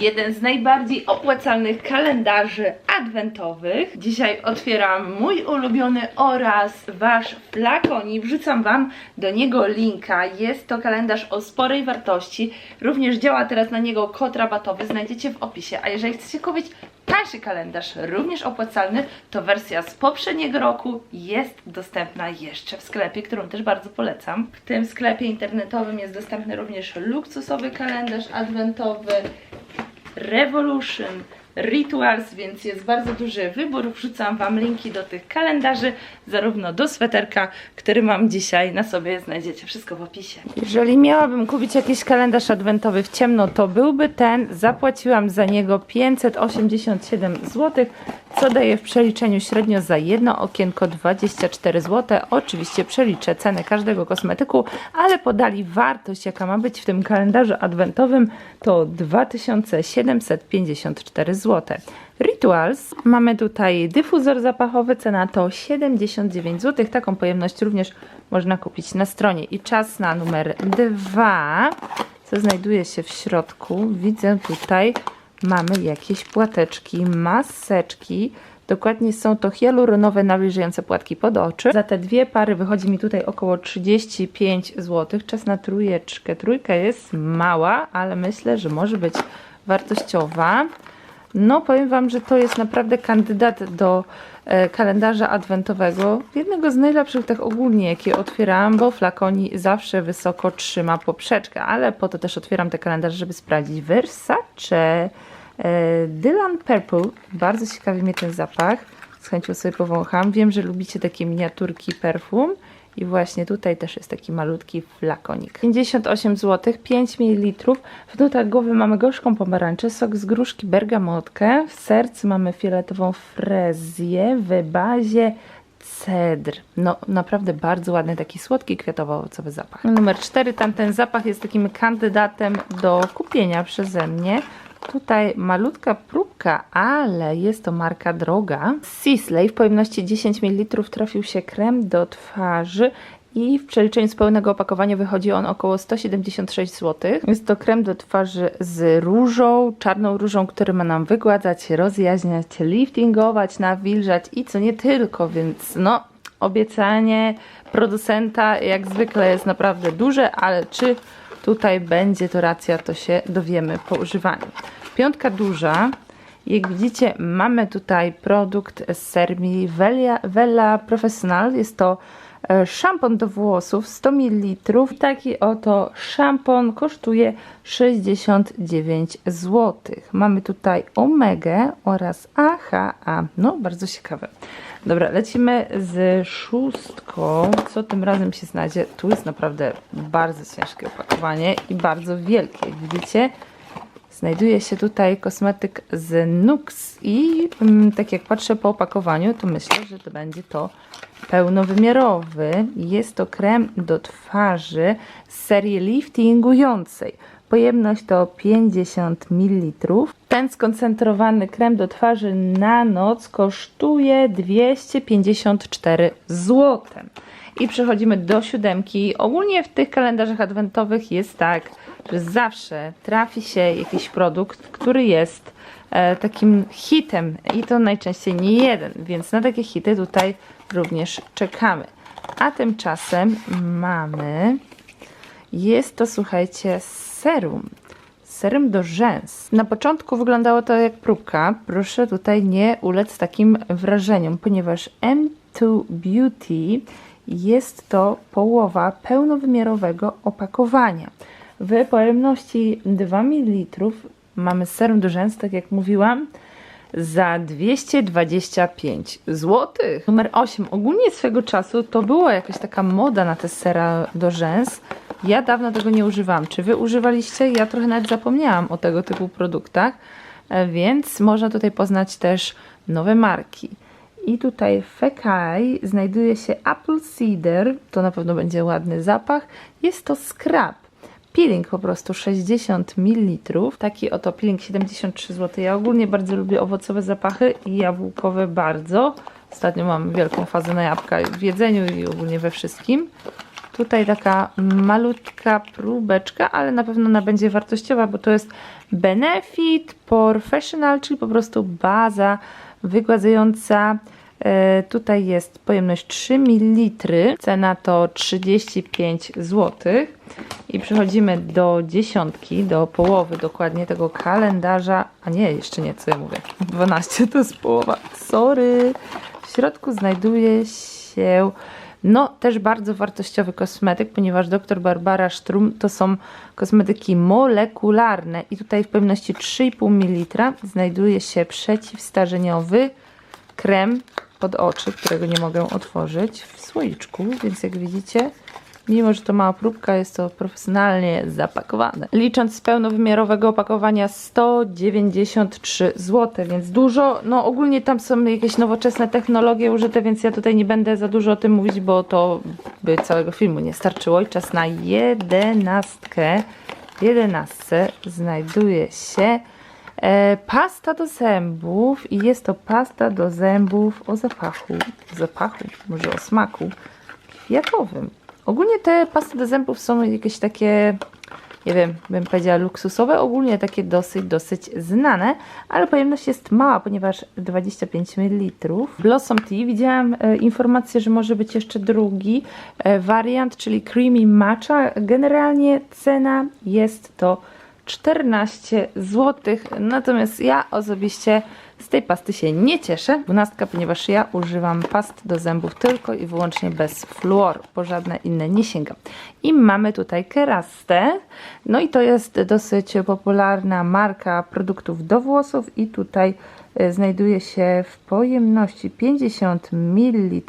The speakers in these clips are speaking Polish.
Jeden z najbardziej opłacalnych kalendarzy adwentowych. Dzisiaj otwieram mój ulubiony oraz wasz flakonik. Wrzucam wam do niego linka. Jest to kalendarz o sporej wartości. Również działa teraz na niego kod rabatowy. Znajdziecie w opisie. A jeżeli chcecie kupić tańszy kalendarz, również opłacalny, to wersja z poprzedniego roku jest dostępna jeszcze w sklepie, którą też bardzo polecam. W tym sklepie internetowym jest dostępny również luksusowy kalendarz adwentowy, Revolution, Rituals, więc jest bardzo duży wybór. Wrzucam Wam linki do tych kalendarzy, zarówno do sweterka, który mam dzisiaj na sobie. Znajdziecie wszystko w opisie. Jeżeli miałabym kupić jakiś kalendarz adwentowy w ciemno, to byłby ten. Zapłaciłam za niego 587 zł, co daje w przeliczeniu średnio za jedno okienko 24 zł. Oczywiście przeliczę cenę każdego kosmetyku, ale podali wartość, jaka ma być w tym kalendarzu adwentowym, to 2754 zł. Rituals. Mamy tutaj dyfuzor zapachowy, cena to 79 zł. Taką pojemność również można kupić na stronie. I czas na numer 2, co znajduje się w środku. Widzę tutaj mamy jakieś płateczki, maseczki. Dokładnie są to hialuronowe nawilżające płatki pod oczy. Za te dwie pary wychodzi mi tutaj około 35 zł. Czas na trójeczkę. Trójka jest mała, ale myślę, że może być wartościowa. No, powiem Wam, że to jest naprawdę kandydat do e, kalendarza adwentowego. Jednego z najlepszych tak ogólnie, jakie otwierałam, bo flakoni zawsze wysoko trzyma poprzeczkę, ale po to też otwieram te kalendarze, żeby sprawdzić Versace, e, Dylan Purple. Bardzo ciekawi mnie ten zapach. Z chęcią sobie powącham. Wiem, że lubicie takie miniaturki perfum. I właśnie tutaj też jest taki malutki flakonik. 58 zł, 5 ml. W nutach głowy mamy gorzką pomarańczę, sok z gruszki, bergamotkę. W sercu mamy fioletową frezję, w bazie cedr. No naprawdę bardzo ładny, taki słodki, kwiatowo-owocowy zapach. Numer 4, tamten zapach jest takim kandydatem do kupienia przeze mnie. Tutaj malutka próbka, ale jest to marka droga. Sisley w pojemności 10 ml trafił się krem do twarzy i w przeliczeniu z pełnego opakowania wychodzi on około 176 zł. Jest to krem do twarzy z różą, czarną różą, który ma nam wygładzać, rozjaśniać, liftingować, nawilżać i co nie tylko, więc no obiecanie producenta jak zwykle jest naprawdę duże, ale czy tutaj będzie to racja, to się dowiemy po używaniu. Piątka duża. Jak widzicie, mamy tutaj produkt z serii Vela, Vela Professional. Jest to e, szampon do włosów 100 ml. Taki oto szampon kosztuje 69 zł. Mamy tutaj omegę oraz AHA. No, bardzo ciekawe. Dobra, lecimy z szóstką. Co tym razem się znajdzie? Tu jest naprawdę bardzo ciężkie opakowanie i bardzo wielkie. Widzicie, znajduje się tutaj kosmetyk z Nux i mm, tak jak patrzę po opakowaniu, to myślę, że to będzie to pełnowymiarowy. Jest to krem do twarzy z serii liftingującej. Pojemność to 50 ml. Ten skoncentrowany krem do twarzy na noc kosztuje 254 zł. I przechodzimy do siódemki. Ogólnie w tych kalendarzach adwentowych jest tak, że zawsze trafi się jakiś produkt, który jest e, takim hitem i to najczęściej nie jeden, więc na takie hity tutaj również czekamy. A tymczasem mamy, jest to słuchajcie, serum. Serum do rzęs. Na początku wyglądało to jak próbka. Proszę tutaj nie ulec takim wrażeniom, ponieważ M2 Beauty jest to połowa pełnowymiarowego opakowania. W pojemności 2 ml mamy serum do rzęs, tak jak mówiłam, za 225 zł. Numer 8. Ogólnie swego czasu to była jakaś taka moda na te sera do rzęs. Ja dawno tego nie używam. Czy wy używaliście? Ja trochę nawet zapomniałam o tego typu produktach, e, więc można tutaj poznać też nowe marki. I tutaj w Fekai znajduje się Apple Cider, to na pewno będzie ładny zapach. Jest to scrub. Peeling po prostu 60 ml. Taki oto peeling 73 zł. Ja ogólnie bardzo lubię owocowe zapachy i jabłkowe bardzo. Ostatnio mam wielką fazę na jabłka w jedzeniu i ogólnie we wszystkim. Tutaj taka malutka próbeczka, ale na pewno ona będzie wartościowa, bo to jest Benefit Professional, czyli po prostu baza wygładzająca. E, Tutaj jest pojemność 3 ml, cena to 35 zł. I przechodzimy do dziesiątki, do połowy dokładnie tego kalendarza. A nie, jeszcze nie, co ja mówię. 12 to jest połowa. Sorry. W środku znajduje się no, też bardzo wartościowy kosmetyk, ponieważ dr Barbara Strum to są kosmetyki molekularne i tutaj w pojemności 3,5 ml znajduje się przeciwstarzeniowy krem pod oczy, którego nie mogę otworzyć w słoiczku, więc jak widzicie, mimo że to mała próbka, jest to profesjonalnie zapakowane. Licząc z pełnowymiarowego opakowania 193 zł, więc dużo. No ogólnie tam są jakieś nowoczesne technologie użyte, więc ja tutaj nie będę za dużo o tym mówić, bo to by całego filmu nie starczyło. I czas na jedenastkę. W jedenastce znajduje się E, pasta do zębów i jest to pasta do zębów o zapachu, zapachu, może o smaku kwiatowym. Ogólnie te pasty do zębów są jakieś takie, nie wiem, bym powiedziała luksusowe, ogólnie takie dosyć, dosyć znane, ale pojemność jest mała, ponieważ 25 ml. Blossom Tea, widziałam e, informację, że może być jeszcze drugi e, wariant, czyli Creamy Matcha. Generalnie cena jest to 14 zł. Natomiast ja osobiście z tej pasty się nie cieszę. 12, ponieważ ja używam past do zębów tylko i wyłącznie bez fluoru, po żadne inne nie sięgam. I mamy tutaj Kerastę. No i to jest dosyć popularna marka produktów do włosów i tutaj e, znajduje się w pojemności 50 ml.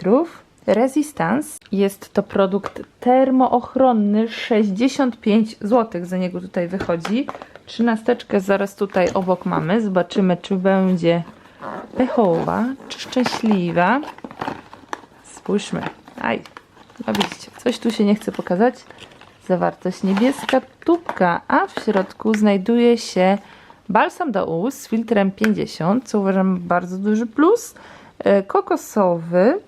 Resistance. Jest to produkt termoochronny, 65 zł za niego tutaj wychodzi. Trzynasteczkę zaraz tutaj obok mamy. Zobaczymy, czy będzie pechowa, czy szczęśliwa. Spójrzmy. Aj, no widzicie, coś tu się nie chce pokazać. Zawartość niebieska tubka, a w środku znajduje się balsam do ust z filtrem 50, co uważam bardzo duży plus. E, Kokosowy,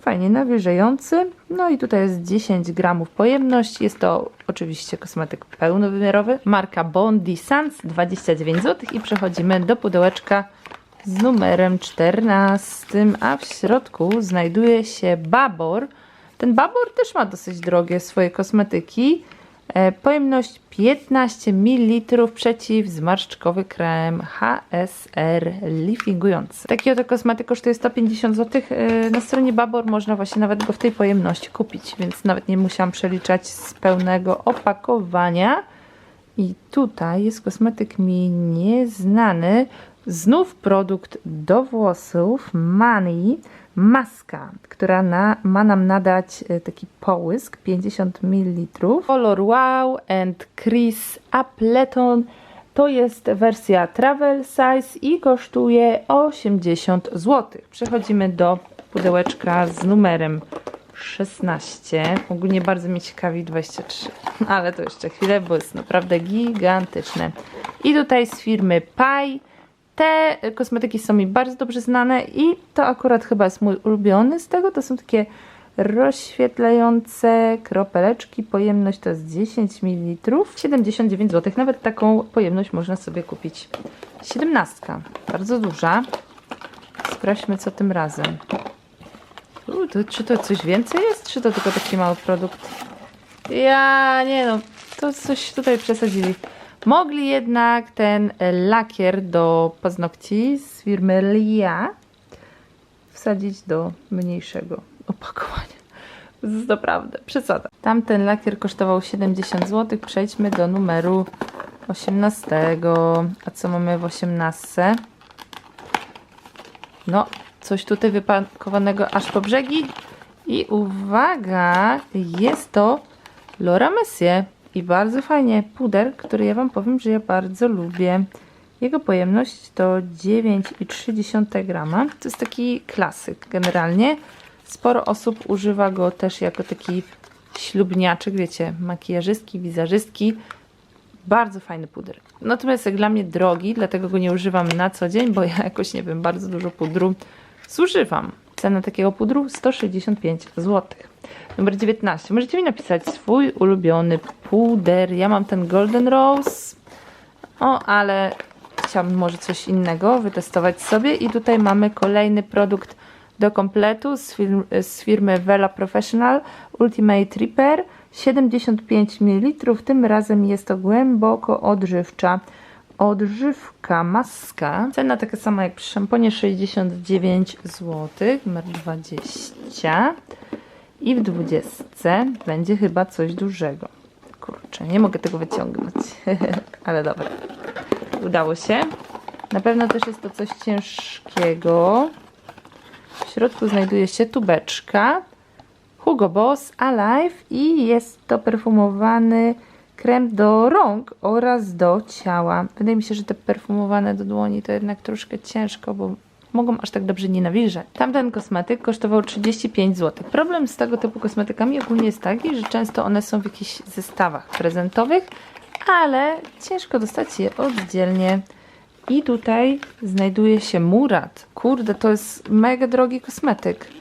fajnie nawilżający. No i tutaj jest 10 gramów pojemność. Jest to oczywiście kosmetyk pełnowymiarowy. Marka Bondi Sans 29 zł i przechodzimy do pudełeczka z numerem 14, a w środku znajduje się Babor. Ten Babor też ma dosyć drogie swoje kosmetyki. E, Pojemność 15 ml przeciwzmarszczkowy krem HSR liftingujący. Taki oto kosmetyk kosztuje 150 zł. E, Na stronie Babor można właśnie nawet go w tej pojemności kupić, więc nawet nie musiałam przeliczać z pełnego opakowania. I tutaj jest kosmetyk mi nieznany. Znów produkt do włosów Money maska, która na, ma nam nadać e, taki połysk 50 ml. Color Wow and Crease Appleton to jest wersja travel size i kosztuje 80 zł. Przechodzimy do pudełeczka z numerem 16. Ogólnie bardzo mnie ciekawi 23, ale to jeszcze chwilę, bo jest naprawdę gigantyczne. I tutaj z firmy Pai. Te kosmetyki są mi bardzo dobrze znane i to akurat chyba jest mój ulubiony z tego. To są takie rozświetlające kropeleczki. Pojemność to jest 10 ml. 79 zł. Nawet taką pojemność można sobie kupić. 17. Bardzo duża. Sprawdźmy co tym razem. U, to, czy to coś więcej jest, czy to tylko taki mały produkt? Ja nie no, to coś tutaj przesadzili. Mogli jednak ten lakier do paznokci z firmy Lia wsadzić do mniejszego opakowania. To jest naprawdę przesada. Tamten lakier kosztował 70 zł. Przejdźmy do numeru 18. A co mamy w 18? No, coś tutaj wypakowanego aż po brzegi. I uwaga, jest to Laura Messier. I bardzo fajnie, puder, który ja Wam powiem, że ja bardzo lubię. Jego pojemność to 9,3 grama. To jest taki klasyk generalnie. Sporo osób używa go też jako taki ślubniaczek, wiecie, makijażystki, wizerzystki. Bardzo fajny puder. Natomiast jak dla mnie drogi, dlatego go nie używam na co dzień, bo ja jakoś, nie wiem, bardzo dużo pudru zużywam. Cena takiego pudru 165 zł. Numer 19. Możecie mi napisać swój ulubiony puder. Ja mam ten Golden Rose. O, ale chciałabym może coś innego wytestować sobie. I tutaj mamy kolejny produkt do kompletu z, z firmy Vela Professional Ultimate Repair. 75 ml. Tym razem jest to głęboko odżywcza odżywka, maska. Cena taka sama jak przy szamponie 69 zł, numer 20. I w 20 będzie chyba coś dużego. Kurczę, nie mogę tego wyciągnąć, ale dobra. Udało się. Na pewno też jest to coś ciężkiego. W środku znajduje się tubeczka Hugo Boss Alive i jest to perfumowany krem do rąk oraz do ciała. Wydaje mi się, że te perfumowane do dłoni to jednak troszkę ciężko, bo mogą aż tak dobrze nie nawilżać. Tamten kosmetyk kosztował 35 zł. Problem z tego typu kosmetykami ogólnie jest taki, że często one są w jakichś zestawach prezentowych, ale ciężko dostać je oddzielnie. I tutaj znajduje się Murat. Kurde, to jest mega drogi kosmetyk.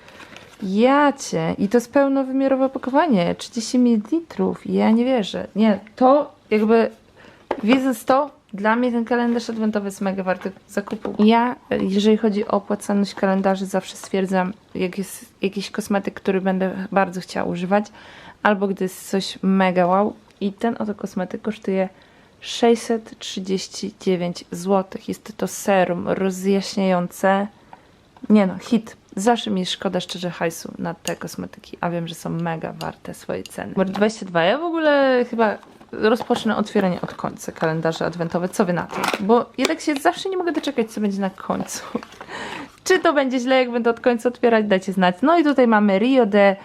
Jacie. I to jest pełnowymiarowe opakowanie. 30 ml. Ja nie wierzę. Nie, to jakby wiedząc to, dla mnie ten kalendarz adwentowy jest mega warty zakupu. Ja, jeżeli chodzi o opłacalność kalendarzy, zawsze stwierdzam, jak jest jakiś kosmetyk, który będę bardzo chciała używać, albo gdy jest coś mega wow. I ten oto kosmetyk kosztuje 639 zł. Jest to serum rozjaśniające. Nie no, hit. Zawsze mi szkoda szczerze hajsu na te kosmetyki, a wiem, że są mega warte swojej ceny. Numer 22. Ja w ogóle chyba rozpocznę otwieranie od końca kalendarza adwentowe. Co wy na to? Bo ja tak się zawsze nie mogę doczekać, co będzie na końcu. Czy to będzie źle, jak będę od końca otwierać? Dajcie znać. No i tutaj mamy Rio de...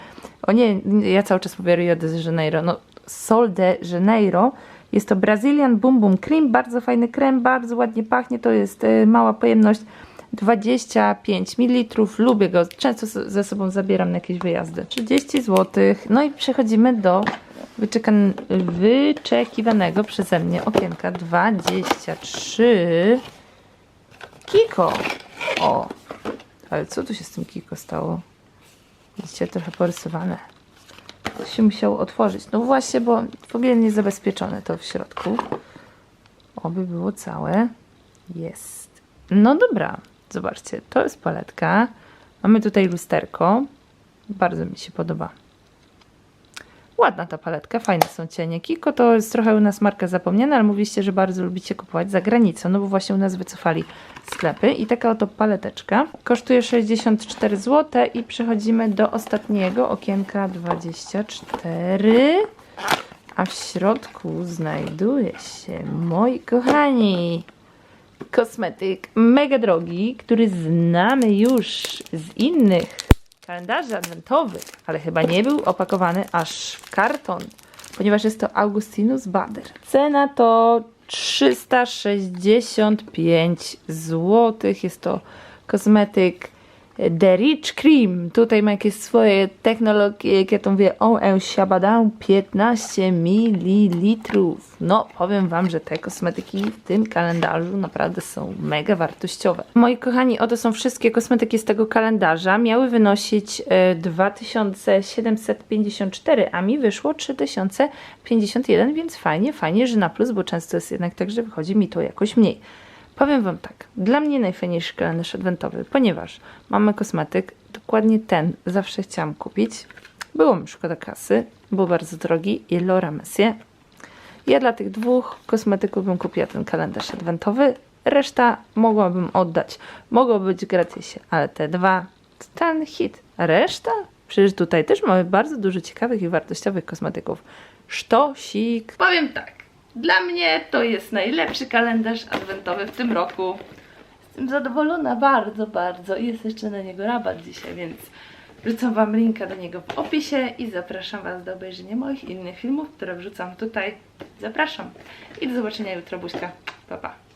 O nie, ja cały czas mówię Rio de Janeiro. No, Sol de Janeiro. Jest to Brazilian Boom Boom Cream. Bardzo fajny krem, bardzo ładnie pachnie. To jest y, mała pojemność. 25 ml. Lubię go. Często ze sobą zabieram na jakieś wyjazdy. 30 zł. No i przechodzimy do wyczekiwanego przeze mnie okienka 23. Kiko. O. Ale co tu się z tym Kiko stało? Widzicie, trochę porysowane. To się musiało otworzyć. No właśnie, bo w ogóle nie zabezpieczone to w środku. Oby było całe. Jest. No dobra, zobaczcie, to jest paletka. Mamy tutaj lusterko. Bardzo mi się podoba. Ładna ta paletka, fajne są cienie. Kiko to jest trochę u nas marka zapomniana, ale mówiliście, że bardzo lubicie kupować za granicą, no bo właśnie u nas wycofali sklepy. I taka oto paleteczka kosztuje 64 zł i przechodzimy do ostatniego okienka 24. A w środku znajduje się, moi kochani, kosmetyk mega drogi, który znamy już z innych kalendarzy adwentowych, ale chyba nie był opakowany aż w karton, ponieważ jest to Augustinus Bader. Cena to 365 zł. Jest to kosmetyk The Rich Cream. Tutaj ma jakieś swoje technologie, jak ja to mówię, OL Shabadown 15 ml. No, powiem Wam, że te kosmetyki w tym kalendarzu naprawdę są mega wartościowe. Moi kochani, oto są wszystkie kosmetyki z tego kalendarza. Miały wynosić e, 2754, a mi wyszło 3051, więc fajnie, fajnie, że na plus, bo często jest jednak tak, że wychodzi mi to jakoś mniej. Powiem Wam tak, dla mnie najfajniejszy kalendarz adwentowy, ponieważ mamy kosmetyk, dokładnie ten zawsze chciałam kupić. Było mi szkoda kasy, był bardzo drogi i Laura Mercier. Ja dla tych dwóch kosmetyków bym kupiła ten kalendarz adwentowy, reszta mogłabym oddać. Mogło być gratisie, ale te dwa ten hit. Reszta? Przecież tutaj też mamy bardzo dużo ciekawych i wartościowych kosmetyków. Sztosik. Powiem tak, dla mnie to jest najlepszy kalendarz adwentowy w tym roku. Jestem zadowolona bardzo, bardzo. I jest jeszcze na niego rabat dzisiaj, więc wrzucam Wam linka do niego w opisie i zapraszam Was do obejrzenia moich innych filmów, które wrzucam tutaj. Zapraszam. I do zobaczenia jutro, buźka. Pa, pa.